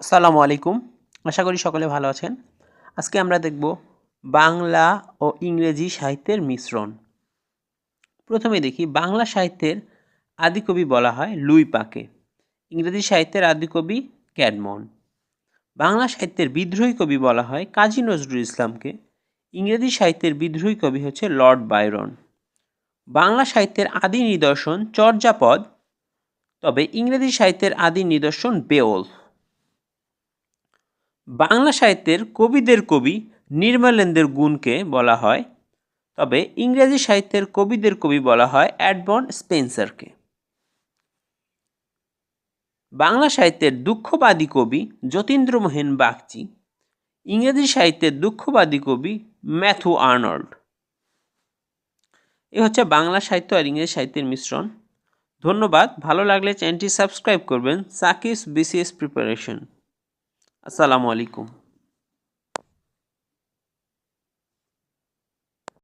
আসসালামু আলাইকুম। আশা করি সকলে ভালো আছেন। আজকে আমরা দেখব বাংলা ও ইংরেজি সাহিত্যের মিশ্রণ। প্রথমে দেখি, বাংলা সাহিত্যের আদিকবি বলা হয় লুই পাকে। ইংরেজি সাহিত্যের আদিকবি ক্যাডমন। বাংলা সাহিত্যের বিদ্রোহী কবি বলা হয় কাজী নজরুল ইসলামকে। ইংরেজি সাহিত্যের বিদ্রোহী কবি হচ্ছে লর্ড বাইরন। বাংলা সাহিত্যের আদি নিদর্শন চর্যাপদ, তবে ইংরেজি সাহিত্যের আদি নিদর্শন বেওল বাংলা সাহিত্যের কবিদের কবি নির্মলেন্দ্রের গুণকে বলা হয়, তবে ইংরেজি সাহিত্যের কবিদের কবি বলা হয় অ্যাডবন স্পেন্সারকে। বাংলা সাহিত্যের দুঃখবাদী কবি যতীন্দ্রমোহন বাগচি, ইংরেজি সাহিত্যের দুঃখবাদী কবি ম্যাথু আর্নল্ড। এ হচ্ছে বাংলা সাহিত্য আর ইংরেজি সাহিত্যের মিশ্রণ। ধন্যবাদ, ভালো লাগলে চ্যানেলটি সাবস্ক্রাইব করবেন সাকিস বিসিএস প্রিপারেশন। আসসালামু আলাইকুম।